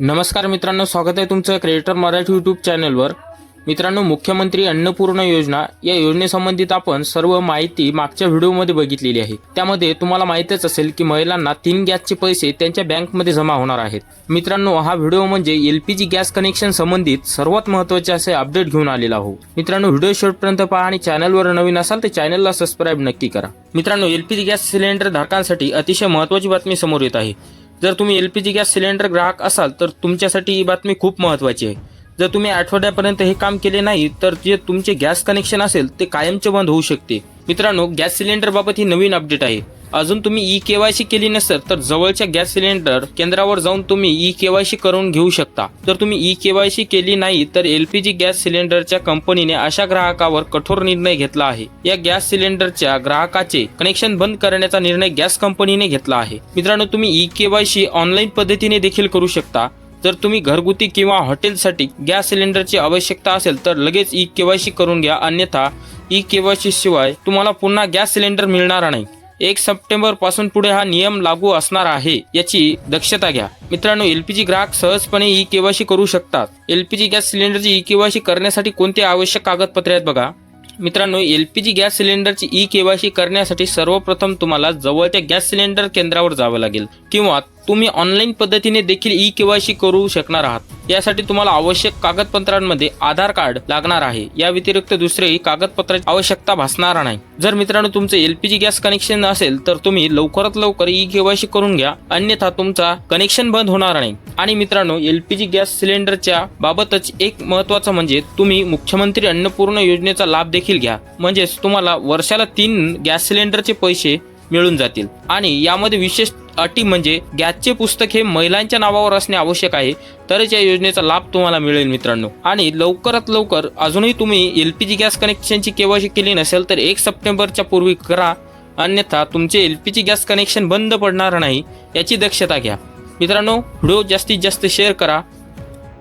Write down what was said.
नमस्कार मित्रांनो स्वागत आहे तुमचं क्रेडिटर मराठी यूट्यूब चॅनलवर मित्रांनो मुख्यमंत्री अन्नपूर्णा योजना या योजनेसंबंधित आपण सर्व माहिती मागच्या व्हिडिओमध्ये बघितलेली आहे. त्यामध्ये तुम्हाला माहितच असेल की महिलांना तीन गॅसचे पैसे त्यांच्या बँकमध्ये जमा होणार आहेत. मित्रांनो हा व्हिडिओ म्हणजे L P G gas connection संबंधित सर्वात महत्त्वाचे असे अपडेट घेऊन आलेला आहो मित्रांनो व्हिडिओ शेवटपर्यंत पहा आणि चॅनलवर नवीन असाल तर चॅनलला सबस्क्राईब नक्की करा. मित्रांनो L P G gas cylinder धारकांसाठी अतिशय महत्त्वाची बातमी समोर येत आहे. जर तुम्ही L P G gas cylinder ग्राहक असाल तर तुमच्यासाठी ही बातमी खूप महत्त्वाची आहे. जर तुम्ही आठवड्यापर्यंत हे काम केले नाही तर जे तुमचे गॅस कनेक्शन असेल ते कायमचे बंद होऊ शकते. मित्रांनो गॅस सिलेंडरबाबत ही नवीन अपडेट आहे. अजून तुम्ही ई केवायसी केली नसेल तर जवळच्या गॅस सिलेंडर केंद्रावर जाऊन तुम्ही ई केवायसी करून घेऊ शकता. जर तुम्ही ई केवायसी केली नाही तर एलपीजी गॅस सिलेंडरच्या कंपनीने अशा ग्राहकावर कठोर निर्णय घेतला आहे. या गॅस सिलेंडरच्या ग्राहकाचे कनेक्शन बंद करण्याचा निर्णय गॅस कंपनीने घेतला आहे. मित्रांनो तुम्ही ई केवायसी ऑनलाईन पद्धतीने देखील करू शकता. जर तुम्ही घरगुती किंवा हॉटेलसाठी गॅस सिलेंडरची आवश्यकता असेल तर लगेच ई केवायसी करून घ्या. अन्यथा ई केवायसी शिवाय तुम्हाला पुन्हा गॅस सिलेंडर मिळणार नाही. एक सप्टेंबरपासून पुढे हा नियम लागू असणार आहे याची दक्षता घ्या. मित्रांनो एलपीजी ग्राहक सहजपणे ई केवायसी करू शकतात. एलपीजी गॅस सिलेंडरची ई केवायसी करण्यासाठी कोणते आवश्यक कागदपत्रे आहेत बघा. मित्रांनो एलपीजी गॅस सिलेंडरची ई केवायसी करण्यासाठी सर्वप्रथम तुम्हाला जवळच्या गॅस सिलेंडर केंद्रावर जावं लागेल किंवा तुम्ही ऑनलाईन पद्धतीने देखील ई केवायसी करू शकणार आहात. यासाठी तुम्हाला आवश्यक कागदपत्रांमध्ये आधार कार्ड लागणार आहे. या व्यतिरिक्त दुसरेही कागदपत्राची आवश्यकता भासणार नाही. जर मित्रांनो तुमचे एलपीजी गॅस कनेक्शन असेल तर तुम्ही लवकरात लवकर ई केवायसी करून घ्या. अन्यथा तुमचा कनेक्शन बंद होणार नाही. आणि मित्रांनो एलपीजी गॅस सिलेंडरच्या बाबतच एक महत्वाचं म्हणजे तुम्ही मुख्यमंत्री अन्नपूर्ण योजनेचा लाभ देखील घ्या. म्हणजेच तुम्हाला वर्षाला तीन गॅस सिलेंडरचे पैसे मिळून जातील. आणि यामध्ये विशेष अटी म्हणजे गॅसचे पुस्तक हे महिलांच्या नावावर असणे आवश्यक आहे तरच या योजनेचा लाभ तुम्हाला मिळेल मित्रांनो. आणि लवकरात लवकर अजूनही तुम्ही एल पी जी गॅस कनेक्शनची केवायसी केली नसेल तर एक सप्टेंबरच्या पूर्वी करा. अन्यथा तुमचे L P G gas connection बंद पडणार नाही याची दक्षता घ्या. मित्रांनो व्हिडिओ जास्तीत जास्त शेअर करा.